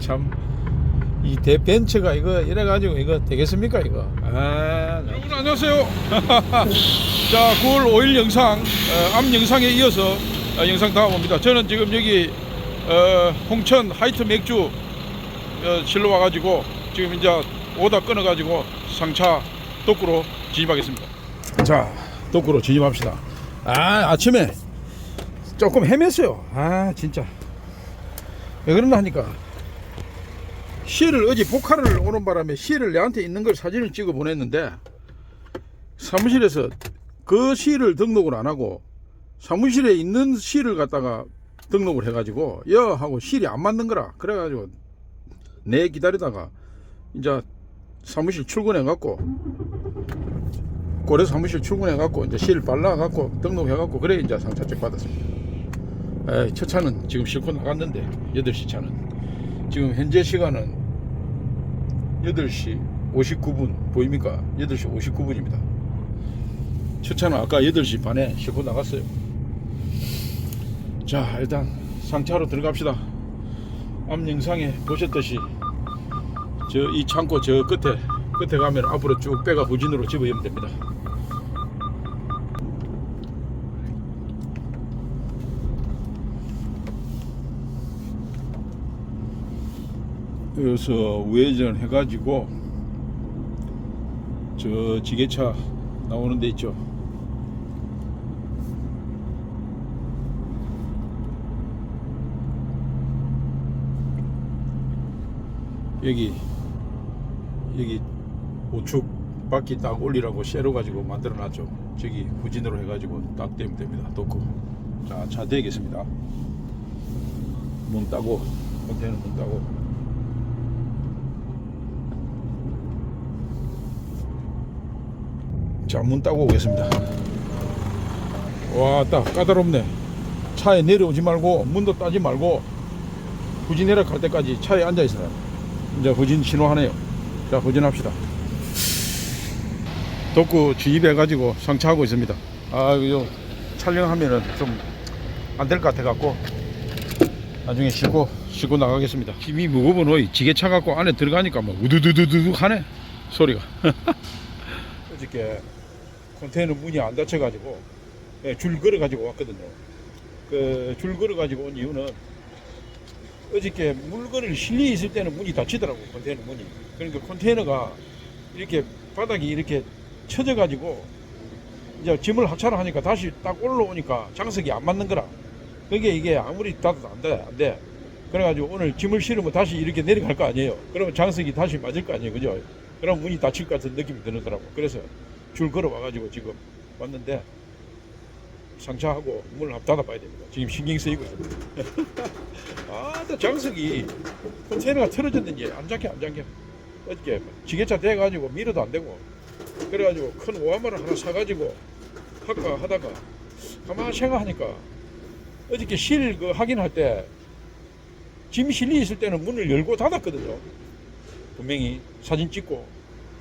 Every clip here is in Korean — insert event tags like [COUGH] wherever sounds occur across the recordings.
참. 이 대벤처가 이거 이래가지고 이거 되겠습니까 이거? 아, 여러분 안녕하세요. [LAUGHS] 자, 9월 5일 영상 어, 앞 영상에 이어서 어, 영상 다음 옵니다. 저는 지금 여기 어, 홍천 하이트 맥주 어, 실로 와가지고 지금 이제 오다 끊어가지고 상차 독구로 진입하겠습니다. 자, 독구로 진입합시다. 아, 아침에 조금 헤맸어요. 아, 진짜. 왜 그러나 하니까 시를 어제 복화를 오는 바람에 시를 내한테 있는 걸 사진을 찍어 보냈는데 사무실에서 그 시를 등록을 안 하고 사무실에 있는 시를 갖다가 등록을 해가지고 여 하고 실이 안 맞는 거라 그래가지고 내 기다리다가 이제 사무실 출근해 갖고 고래 사무실 출근해 갖고 이제 실 발라 갖고 등록해 갖고 그래 이제 상차책 받았습니다. 에이, 첫 차는 지금 싣고 나갔는데 8시 차는 지금 현재 시간은 8시 59분 보입니까? 8시 59분입니다. 첫 차는 아까 8시 반에 싣고 나갔어요. 자, 일단 상차로 들어갑시다. 앞 영상에 보셨듯이 저 이 창고 저 끝에 끝에 가면 앞으로 쭉 빼가 후진으로 집어넣으면 됩니다. 여기서 우회전 해가지고 저 지게차 나오는 데 있죠. 여기 여기 우측 바퀴 딱 올리라고 쇠로 가지고 만들어 놨죠. 저기 후진으로 해가지고 딱 되면 됩니다. 도크. 자, 차 대겠습니다. 문 따고 컨테이너 문 따고 자, 문 따고 오겠습니다. 와, 딱 까다롭네. 차에 내려오지 말고, 문도 따지 말고, 후진 내려갈 때까지 차에 앉아 있어요. 이제 후진 신호하네요. 자, 후진합시다. 독구 진입해가지고 상차하고 있습니다. 아, 이거 촬영하면은 좀 안 될 것 같아갖고, 나중에 싣고, 싣고 나가겠습니다. 힘이 무거운 호이 지게차 갖고 안에 들어가니까 뭐 우두두두두 하네. 소리가. [LAUGHS] 어저께 컨테이너 문이 안 닫혀가지고 예, 줄 걸어가지고 왔거든요. 그 줄 걸어가지고 온 이유는 어저께 물건을 실려 있을 때는 문이 닫히더라고 컨테이너 문이. 그러니까 컨테이너가 이렇게 바닥이 이렇게 쳐져가지고 이제 짐을 하차를 하니까 다시 딱 올라오니까 장석이 안 맞는 거라. 그게 이게 아무리 닫아도 안 돼, 안 돼. 그래가지고 오늘 짐을 실으면 다시 이렇게 내려갈 거 아니에요. 그러면 장석이 다시 맞을 거 아니에요, 그죠? 그럼 문이 닫힐 것 같은 느낌이 드는더라고. 그래서 줄 걸어 와가지고 지금 왔는데 상차하고 문을 한번 닫아봐야 됩니다. 지금 신경 쓰이고 있습니다. [LAUGHS] 아, 또 장석이 컨테이너가 틀어졌는지 안 잡혀 안 잡혀. 어저께 지게차 대가지고 밀어도 안 되고 그래가지고 큰 오하마를 하나 사가지고 할까 하다가 가만 생각하니까 어저께 실 그 확인할 때 짐 실리 있을 때는 문을 열고 닫았거든요. 분명히 사진 찍고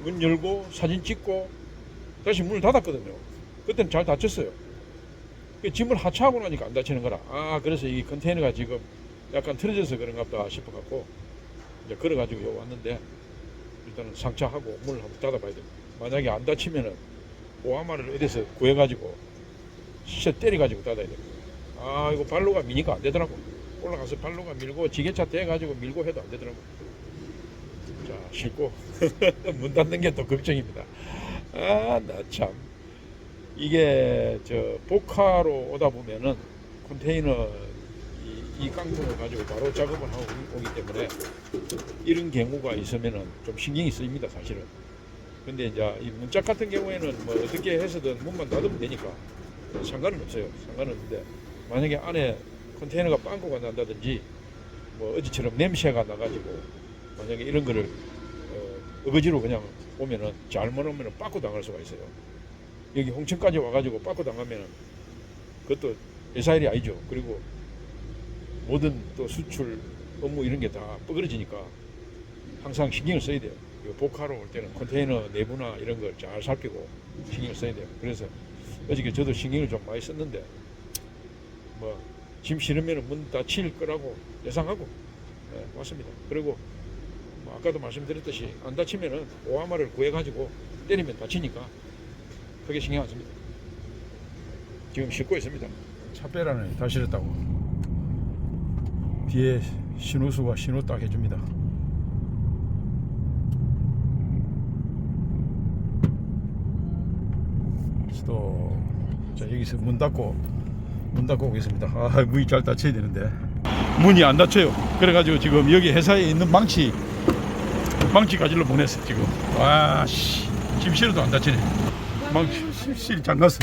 문 열고 사진 찍고 다시 문을 닫았거든요. 그때는 잘 닫혔어요. 그 짐을 하차하고 나니까 안 닫히는 거라. 아 그래서 이 컨테이너가 지금 약간 틀어져서 그런가 보다 싶어갖고 이제 걸어가지고 여기 왔는데 일단은 상차하고 문을 한번 닫아봐야 됩니다. 만약에 안 닫히면은 오하마를 어디서 구해가지고 시체 때려가지고 닫아야 됩니다. 아 이거 발로가 미니까 안 되더라고. 올라가서 발로가 밀고 지게차 대가지고 밀고 해도 안 되더라고. 자 싣고 [LAUGHS] 문 닫는 게 또 걱정입니다. 아 나 참 이게 저 복화로 오다 보면은 컨테이너 이, 이 깡통을 가지고 바로 작업을 하고 오기 때문에 이런 경우가 있으면은 좀 신경이 쓰입니다 사실은. 근데 이제 이 문짝 같은 경우에는 뭐 어떻게 해서든 문만 닫으면 되니까 상관은 없어요. 상관은 없는데 만약에 안에 컨테이너가 빵꾸가 난다든지 뭐 어제처럼 냄새가 나가지고 만약에 이런 거를 어, 어거지로 그냥 오면은 잘못 오면은 빠꾸 당할 수가 있어요. 여기 홍천까지 와가지고 빠꾸 당하면은 그것도 예사일이 아니죠. 그리고 모든 또 수출 업무 이런 게 다 뻐그러지니까 항상 신경을 써야 돼요. 이거 복화로 올 때는 컨테이너 내부나 이런 걸 잘 살피고 신경을 써야 돼요. 그래서 어저께 저도 신경을 좀 많이 썼는데 뭐 짐 실으면 문 닫힐 거라고 예상하고 예, 왔습니다. 그리고 뭐 아까도 말씀드렸듯이 안 다치면은 오하마를 구해가지고 때리면 다치니까 크게 신경 안 씁니다. 지금 싣고 있습니다. 차 빼라는 다 실었다고. 뒤에 신호수가 신호 딱 해줍니다. 또, 자, 여기서 문 닫고, 문 닫고 오겠습니다. 아, 문이 잘 닫혀야 되는데. 문이 안 닫혀요. 그래가지고 지금 여기 회사에 있는 망치, 망치 가지러 보냈어, 지금. 와, 씨. 짐 실어도 안 닫히네. 망치, 실- 실 잠갔어.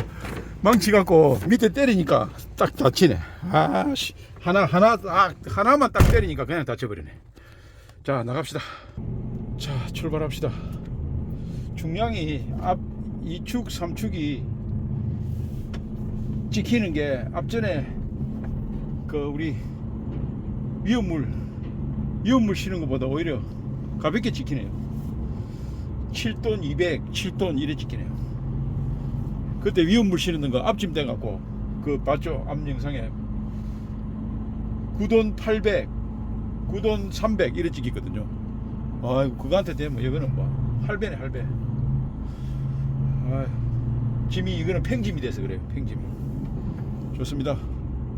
망치 갖고 밑에 때리니까 딱 닫히네. 아, 씨. 하나, 하나, 아, 하나만 딱 때리니까 그냥 닫혀버리네. 자, 나갑시다. 자, 출발합시다. 중량이 앞 2축, 3축이 찍히는 게 앞전에 그 우리 위험물 위험물 실는 것보다 오히려 가볍게 찍히네요. 7돈 200, 7돈 이래 찍히네요. 그때 위험물 실는 거 앞짐 돼 갖고 그 봤죠? 앞 영상에 9돈 800, 9돈 300 이래 찍혔거든요. 아이고 그거한테 되면 이거는 뭐 할배네 할배. 아유, 짐이 이거는 팽짐이 돼서 그래요. 팽짐. 좋습니다.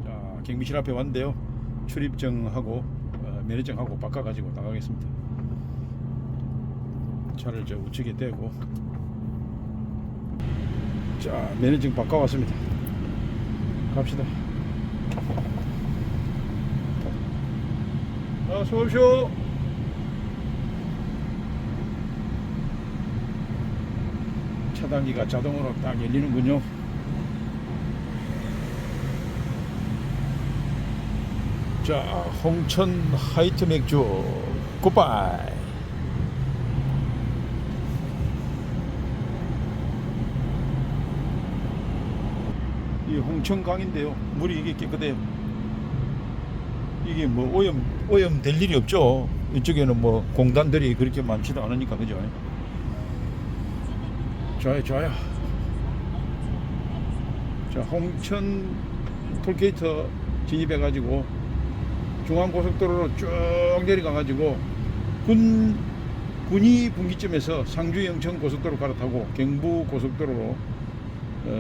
자, 경비실 앞에 왔는데요. 출입증하고 어, 면허증하고 바꿔가지고 나가겠습니다. 차를 저 우측에 대고 자 면허증 바꿔왔습니다. 갑시다. 아, 수고하십시오. 차단기가 자동으로 딱 열리는군요. 자, 홍천 하이트 맥주 굿바이. 이 홍천강인데요. 물이 이게 깨끗해요. 이게 뭐 오염 오염 될 일이 없죠. 이쪽에는 뭐 공단들이 그렇게 많지도 않으니까 그죠? 좋아요, 좋아요. 자, 홍천 톨게이트 진입해 가지고 중앙고속도로로 쭉 내려가 가지고 군 군이 분기점에서 상주 영천 고속도로 갈아타고 경부 고속도로로 어,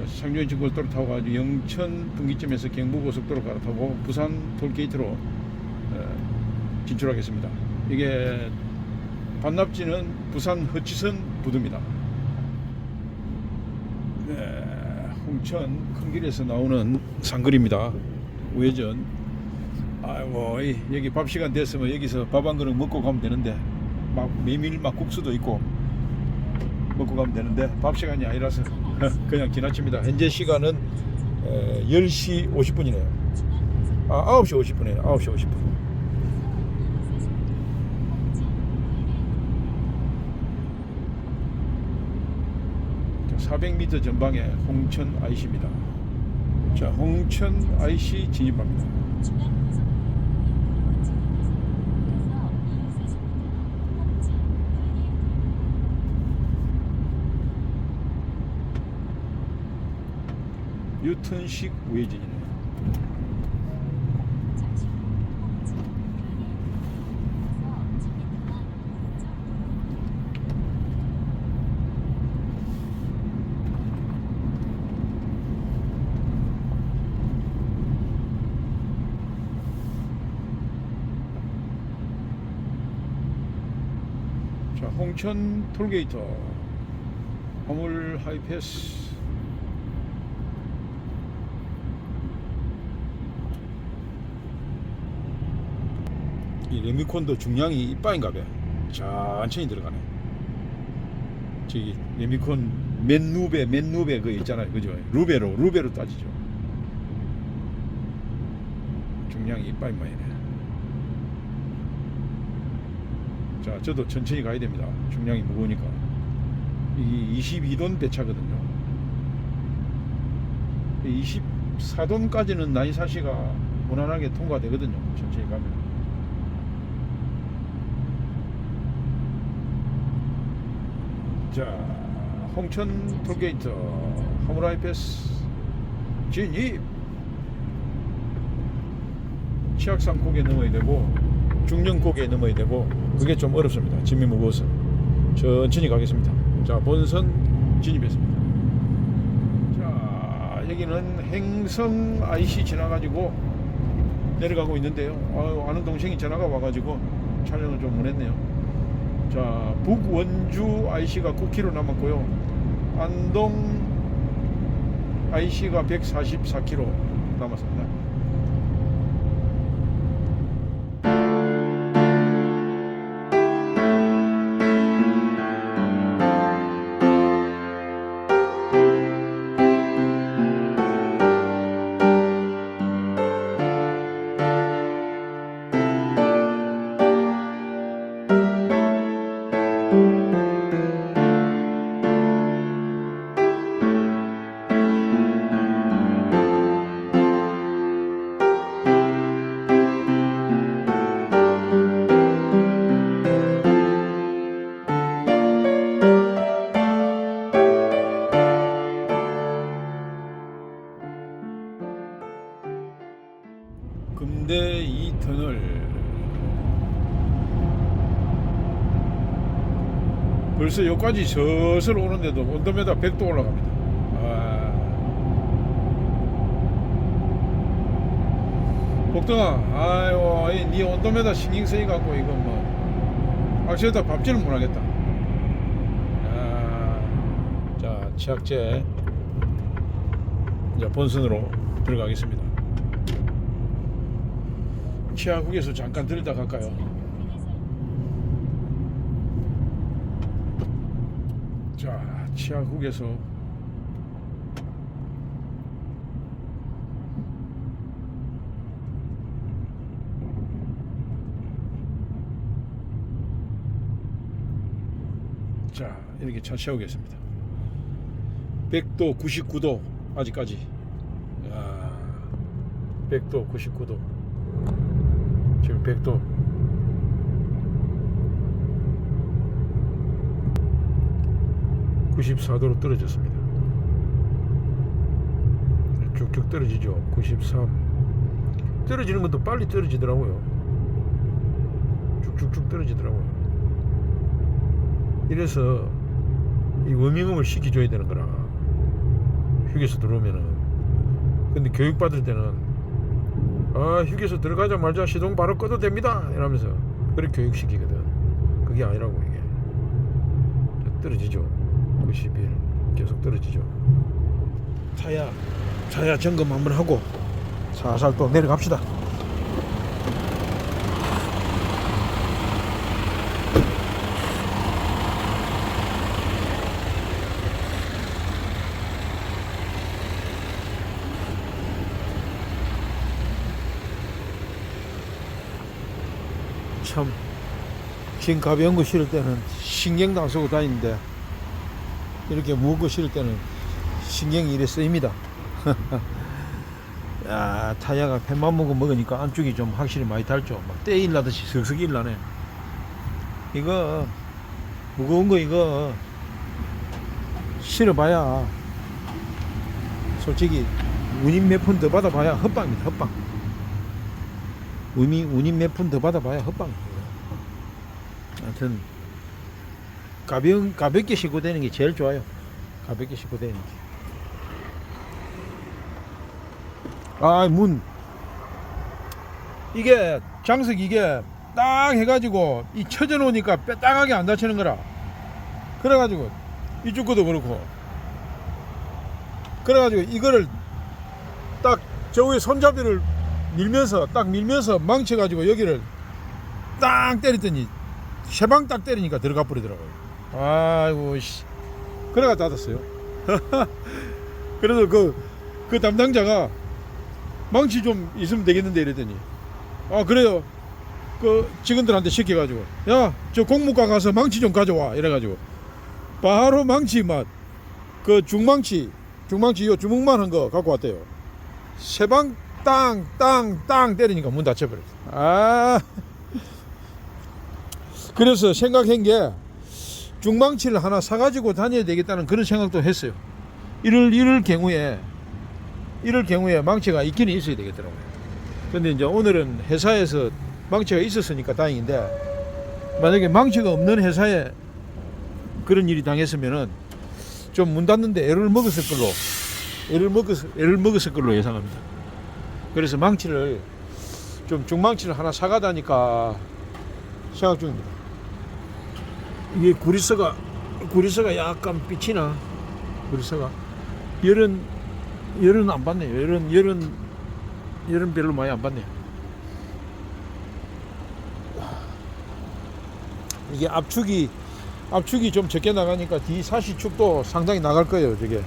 상주 영천 고속도로 타고 가지고 영천 분기점에서 경부 고속도로 갈아타고 부산 톨게이트로 어, 진출하겠습니다. 이게 반납지는 부산 허치선 부두입니다. 네, 홍천 큰 길에서 나오는 상거리입니다. 우회전. 아이고 이- 여기 밥 시간 됐으면 여기서 밥 한 그릇 먹고 가면 되는데 막 메밀 막국수도 있고 먹고 가면 되는데 밥 시간이 아니라서 [LAUGHS] 그냥 지나칩니다. 현재 시간은 에, 10시 50분이네요. 아 9시 50분이에요. 9시 50분. 자, 400m 전방에 홍천 IC입니다. 자, 홍천 IC 진입합니다. 뉴턴식 우회전이네요. 자, 홍천 톨게이트 화물 하이패스 이 레미콘도 중량이 이빠인가 봐. 천천히 들어가네. 저기 레미콘 맨누베 맨누베 그 있잖아요. 그죠? 루베로 루베로 따지죠. 중량이 이빠인 모양이네. 자, 저도 천천히 가야 됩니다. 중량이 무거우니까. 이 22돈 배차거든요. 24돈까지는 나이사시가 무난하게 통과되거든요. 천천히 가면. 자, 홍천 톨게이트 화물하이패스 진입 치악산 고개 넘어야 되고 중령 고개 넘어야 되고 그게 좀 어렵습니다. 짐이 무거워서 천천히 가겠습니다. 자 본선 진입했습니다. 자 여기는 행성 IC 지나가지고 내려가고 있는데요. 아유, 아는 동생이 전화가 와가지고 촬영을 좀 못했네요. 자 북원주 IC가 9km 남았고요. 안동 IC가 144km 남았습니다. 벌써 여기까지 슬슬 오는데도 온도메다 100도 올라갑니다. 아. 복동아, 아유, 이네 온도메다 신경 쓰이 갖고 이거 뭐 악셀다 밟지는 못하겠다. 아, 자, 치약제 이제 본선으로 들어가겠습니다. 치아 국에서 잠깐 들다 갈까요? 자, 치아국에서 자, 이렇게 차 세우겠습니다. 100도 99도 아직까지. 야, 100도 99도. 지금 100도 (94도로) 떨어졌습니다. 쭉쭉 떨어지죠. (93) 떨어지는 것도 빨리 떨어지더라고요. 쭉쭉쭉 떨어지더라고요. 이래서 이 워밍업을 시켜줘야 되는 거라 휴게소 들어오면은. 근데 교육받을 때는 아 휴게소 들어가자 말자 시동 바로 꺼도 됩니다. 이러면서 그렇게 교육시키거든. 그게 아니라고 이게. 떨어지죠 91 계속 떨어지죠. 타야 타야 점검 한번 하고 살살 또 내려갑시다. 참 지금 가벼운 거 실을 때는 신경도 안 쓰고 다니는데 이렇게 거 실을 때는 신경이 이래 쓰입니다. [LAUGHS] 야 타이어가 펜만 먹고 먹으니까 안쪽이 좀 확실히 많이 닳죠. 막 때일 나듯이 석석 일 나네. 이거 무거운 거 이거 실어봐야 솔직히 운임 몇 푼 더 받아봐야 헛방입니다 헛방. 운임, 운임 몇 푼 더 받아봐야 헛방입니다. 하여튼 가벼운, 가볍게 싣고 다니는 게 제일 좋아요 가볍게 싣고 다니는 게 아, 문. 이게, 장석 이게 딱 해가지고, 이 쳐져 놓으니까 뼈딱하게 안 다치는 거라. 그래가지고, 이쪽 것도 그렇고. 그래가지고, 이거를 딱 저 위에 손잡이를 밀면서, 딱 밀면서 망쳐가지고, 여기를 딱 때렸더니, 세 방 딱 때리니까 들어가 버리더라고요. 아이고, 씨. 그래가 닫았어요. [LAUGHS] 그래서 그, 그 담당자가, 망치 좀 있으면 되겠는데 이랬더니. 아 그래요. 그 직원들한테 시켜가지고 야 저 공무과 가서 망치 좀 가져와. 이래가지고. 바로 망치 맛그 중망치 중망치 요 주먹만 한 거 갖고 왔대요. 세방 땅 땅 땅 때리니까 문 닫혀버렸어. 아. [LAUGHS] 그래서 생각한 게 중망치를 하나 사가지고 다녀야 되겠다는 그런 생각도 했어요 이럴 이럴 경우에 이럴 경우에 망치가 있기는 있어야 되겠더라고요. 근데 이제 오늘은 회사에서 망치가 있었으니까 다행인데 만약에 망치가 없는 회사에 그런 일이 당했으면은 좀 문 닫는데 애를 먹었을 걸로 애를 먹었을 애를 먹었을 걸로 예상합니다. 그래서 망치를 좀 중망치를 하나 사가다니까 생각 중입니다. 이게 구리스가 구리스가 약간 빛이 나 구리스가 열은 열은 안 받네요. 열은 열은 열은 별로 많이 안 받네요. 이게 압축이 압축이 좀 적게 나가니까 뒤 사시축도 상당히 나갈 거예요. 저게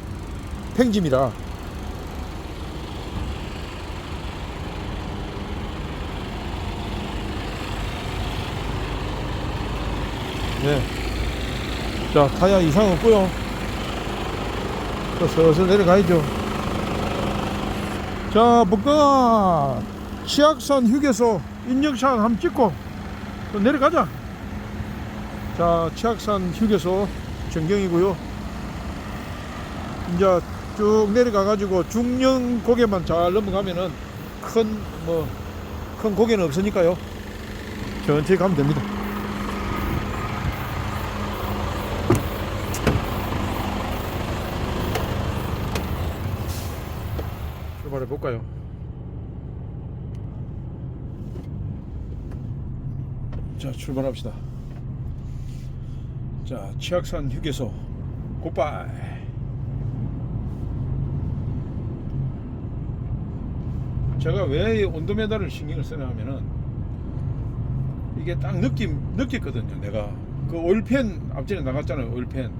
팽짐이라. 네. 자, 타야 이상 없고요. 또 슬슬 내려가야죠. 자, 복덕아 치악산 휴게소 인력샷 한번 찍고 또 내려가자. 자, 치악산 휴게소 전경이고요. 이제 쭉 내려가 가지고 중령 고개만 잘 넘어가면은 큰 뭐 큰 고개는 없으니까요. 천천히 가면 됩니다. 출발해 볼까요? 자, 출발합시다. 자, 치악산 휴게소 굿바이. 제가 왜 온도 메달을 신경을 쓰냐 하면은 이게 딱 느낌 느꼈거든요. 내가 그 올펜 앞전에 나갔잖아요. 올펜.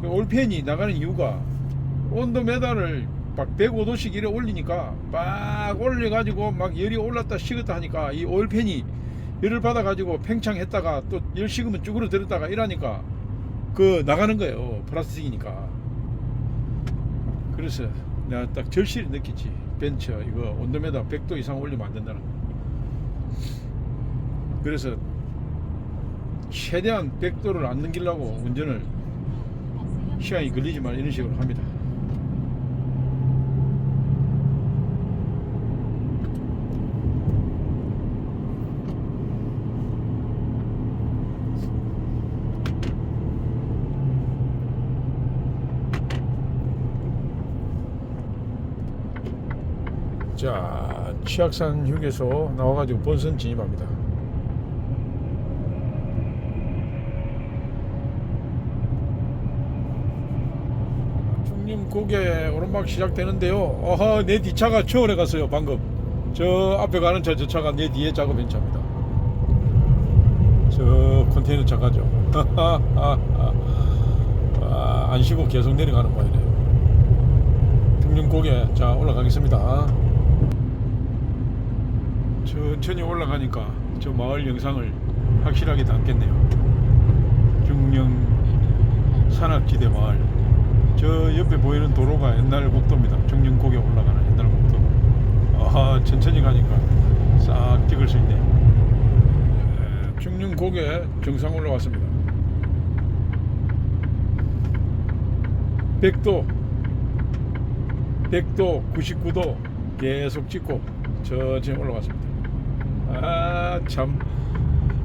그 올펜이 나가는 이유가 온도 메달을 막 105도씩 이래 올리니까 막 올려가지고 막 열이 올랐다 식었다 하니까 이 오일팬이 열을 받아가지고 팽창했다가 또 열 식으면 쭈그러들었다가 이러니까 그 나가는 거예요 플라스틱이니까. 그래서 내가 딱 절실히 느꼈지. 벤처 이거 온도메다 100도 이상 올리면 안 된다는 거. 그래서 최대한 100도를 안 넘기려고 운전을 시간이 걸리지만 이런 식으로 합니다 자, 치악산 휴게소 나와가지고 본선 진입합니다. 중림 고개 오르막 시작되는데요. 어허, 내 뒷차가 추월해 갔어요, 방금. 저 앞에 가는 차, 저 차가 내 뒤에 작업한 차입니다. 저 컨테이너 차 가죠. [LAUGHS] 아, 안 쉬고 계속 내려가는 모양이네요. 중림 고개, 자, 올라가겠습니다. 천천히 올라가니까 저 마을 영상을 확실하게 담겠네요. 중령 산악지대 마을. 저 옆에 보이는 도로가 옛날 국도입니다. 중령 고개 올라가는 옛날 국도. 아 천천히 가니까 싹 찍을 수 있네요. 예, 중령 고개 정상 올라왔습니다. 100도, 100도, 99도 계속 찍고 천천히 올라갔습니다. 아, 참.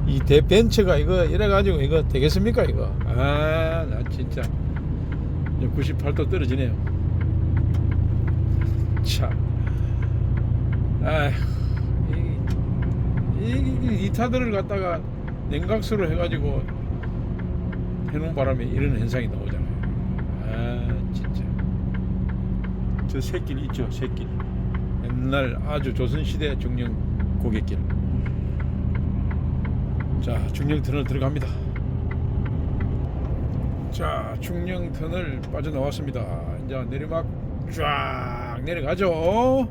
이 대벤처가 이거 이래가지고 이거 되겠습니까, 이거? 아, 나 진짜. 이제 98도 떨어지네요. 참. 아휴. 이, 이, 이 타들을 갖다가 냉각수로 해가지고 해놓은 바람에 이런 현상이 나오잖아요. 아, 진짜. 저 새길 있죠, 새길. 옛날 아주 조선시대 중령 고객길. 자, 중령 터널 들어갑니다. 자, 중령 터널 빠져나왔습니다. 이제 내리막 쫙 내려가죠.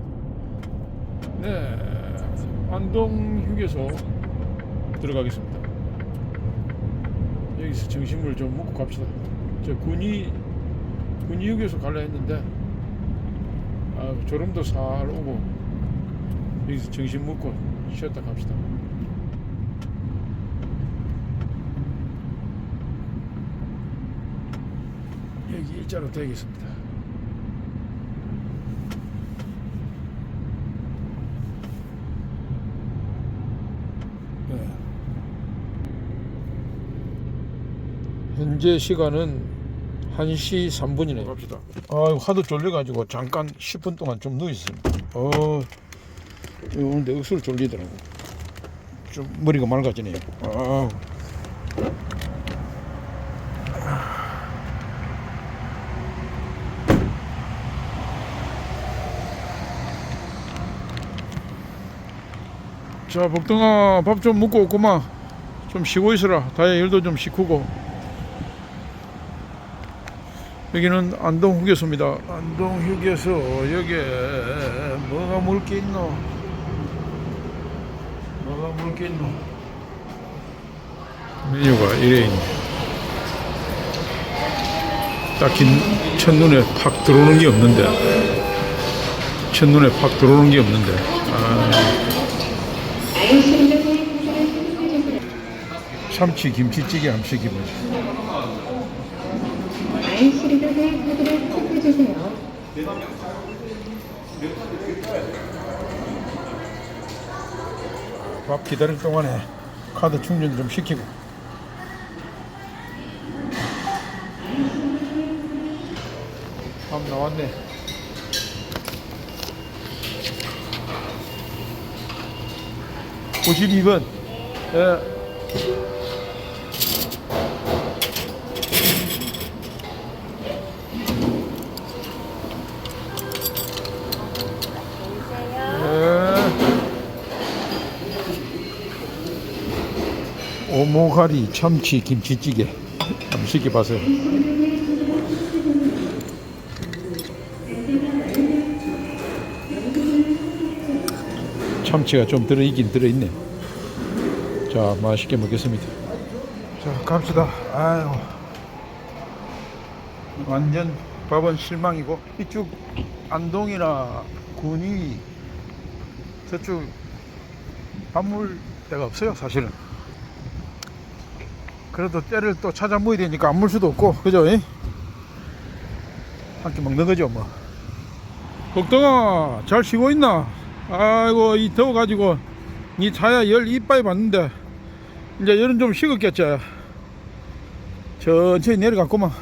네, 안동 휴게소 들어가겠습니다. 여기서 정신을 좀 먹고 갑시다. 저 군이 군이 휴게소 갈라 했는데 아, 졸음도 살 오고 여기서 정신 먹고 쉬었다 갑시다. 여기 일자로 되겠습니다. 네. 현재 시간은 1시 3분이네요. 갑시다. 아, 하도 졸려가지고 잠깐 10분 동안 좀 누워있습니다. 어, 오늘 내 억수로 졸리더라고. 좀 머리가 맑아지네요. 아. 자, 복동아 밥 좀 먹고 오구만. 좀 쉬고 있어라. 다이아 열도 좀 식히고. 여기는 안동 휴게소입니다. 안동 휴게소 여기에 뭐가 먹을 게 있노? 뭐가 먹을 게 있노? 메뉴가 이래 있네. 딱히 첫눈에 팍 들어오는 게 없는데. 첫눈에 팍 들어오는 게 없는데. 아. 참치 김치찌개 한번 시켜보자. 아이 시리드의 카드를 체크해주세요. 밥 기다릴 동안에 카드 충전 좀 시키고 밥 나왔네 오십이 번 예. 예. 오모가리 참치 김치찌개. 한번 시켜봐세요. 참치가 좀 들어있긴 들어있네. 자 맛있게 먹겠습니다. 자 갑시다. 아유. 완전 밥은 실망이고 이쪽 안동이나 군위 저쪽 밥물 데가 없어요 사실은 그래도 때를 또 찾아 모여야 되니까 안 물 수도 없고 그죠? 한 끼 먹는 거죠 뭐 복동아 잘 쉬고 있나? 아이고 이 더워가지고 니 차야 열 이빠이 봤는데 이제 열은 좀 식었겠지 천천히 내려갔구만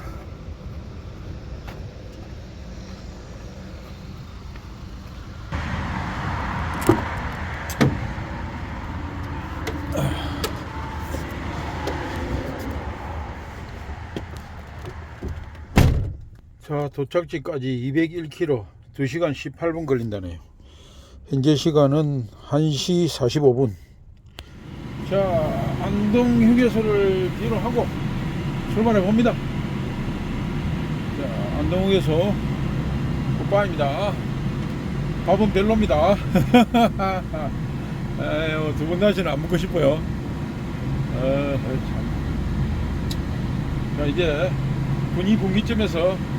자 도착지까지 201km 2시간 18분 걸린다네요. 현재 시간은 1시 45분. 자 안동 휴게소를 뒤로 하고 출발해 봅니다. 자 안동 휴게소 굿바입니다. 밥은 별로입니다. [LAUGHS] 두번 다시는 안 먹고 싶어요. 어, 참. 자 이제 군이 분기점에서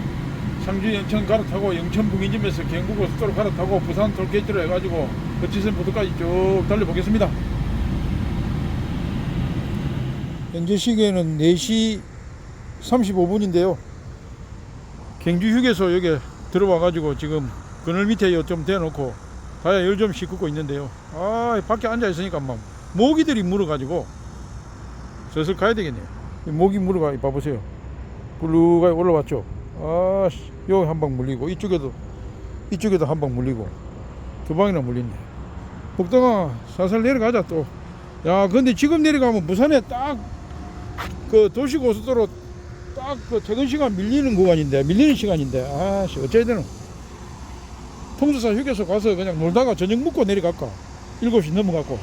상주 영천 갈아타고 영천 분기점에서 경부고속도로 갈아타고 부산 톨게이트로 해가지고 거치선 부두까지 쭉 달려보겠습니다. 현재 시계는 4시 35분인데요. 경주 휴게소 여기 들어와가지고 지금 그늘 밑에 요좀 대놓고 다야 열 좀 씻고 있는데요. 아 밖에 앉아 있으니까 막 모기들이 물어가지고 슬슬 가야 되겠네요. 이 모기 물어가 봐보세요. 블루가 올라왔죠. 아, 씨, 여기 한 방 물리고 이쪽에도 이쪽에도 한 방 물리고 두 방이나 물린네. 복덩아 살살 내려가자 또. 야, 근데 지금 내려가면 부산에 딱 그 도시고속도로 딱 그 퇴근 시간 밀리는 구간인데 밀리는 시간인데 아씨 어째야 되노? 통수사 휴게소 가서 그냥 놀다가 저녁 먹고 내려갈까? 7시 넘어갔고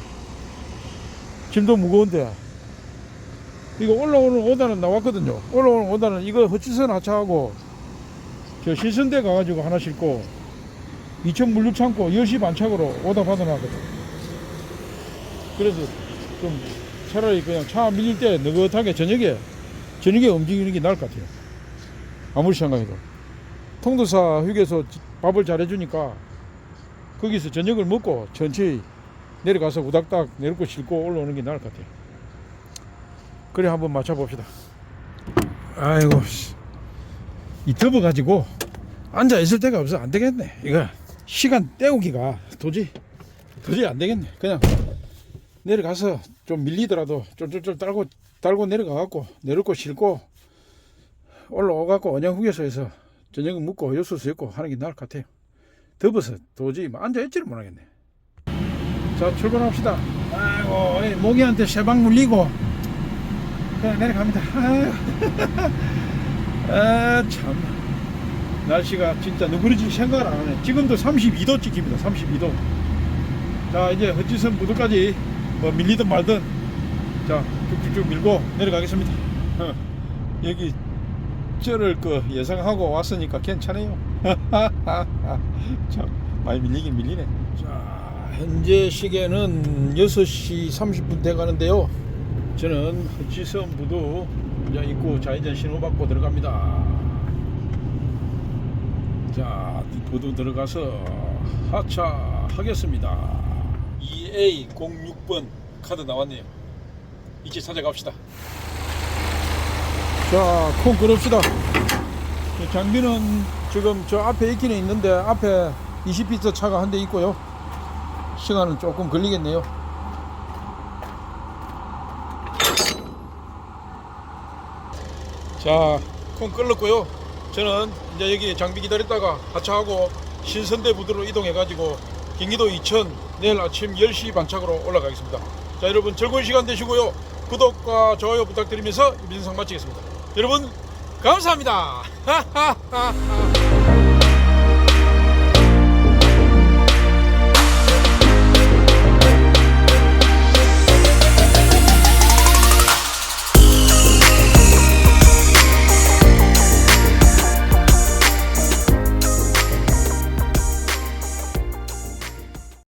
짐도 무거운데 이거 올라오는 오다는 나왔거든요. 올라오는 오다는 이거 허치선 하차하고 저 신선대 가가지고 하나 싣고 이천 물류 창고 10시 반착으로 오다 받아놨거든. 그래서 좀 차라리 그냥 차 밀릴 때 느긋하게 저녁에 저녁에 움직이는 게 나을 것 같아요. 아무리 생각해도 통도사 휴게소 밥을 잘해주니까 거기서 저녁을 먹고 천천히 내려가서 우닥닥 내놓고 싣고 올라오는 게 나을 것 같아요. 그래 한번 맞춰봅시다. 아이고 씨. 이 더워가지고 앉아 있을 데가 없어 안 되겠네. 이거 시간 때우기가 도저히 도저히 안 되겠네. 그냥 내려가서 좀 밀리더라도 쫄쫄쫄 달고 달고 내려가 갖고 내놓고 싣고 올라오갖고 언양후계소에서 저녁을 묵고 요수수 있고 하는 게 나을 것 같아요. 더워서 도저히 뭐 앉아 있지를 못하겠네. 자 출발합시다. 아이고 이 모기한테 세방 물리고 그냥 내려갑니다. [LAUGHS] 아, 참 날씨가 진짜 누구리지 생각을 안 하네. 지금도 32도 찍힙니다. 32도. 자 이제 헛지선 무도까지 뭐 밀리든 말든 자 쭉쭉쭉 밀고 내려가겠습니다. 어, 여기 저를 그 예상하고 왔으니까 괜찮아요. [LAUGHS] 참 많이 밀리긴 밀리네. 자 현재 시계는 6시 30분 돼 가는데요. 저는 헛지선 무도 이제 입구 좌회전 신호 받고 들어갑니다. 자, 부두 들어가서 하차하겠습니다. EA06번 카드 나왔네요. 이제 찾아갑시다. 자, 콩 끊읍시다. 자, 장비는 지금 저 앞에 있기는 있는데 앞에 20피트 차가 한 대 있고요. 시간은 조금 걸리겠네요. 자, 콩 끌었고요. 저는 이제 여기 장비 기다렸다가 하차하고 신선대 부두로 이동해가지고 경기도 이천 내일 아침 10시 반착으로 올라가겠습니다. 자, 여러분 즐거운 시간 되시고요. 구독과 좋아요 부탁드리면서 이 민상 마치겠습니다. 여러분 감사합니다. [LAUGHS]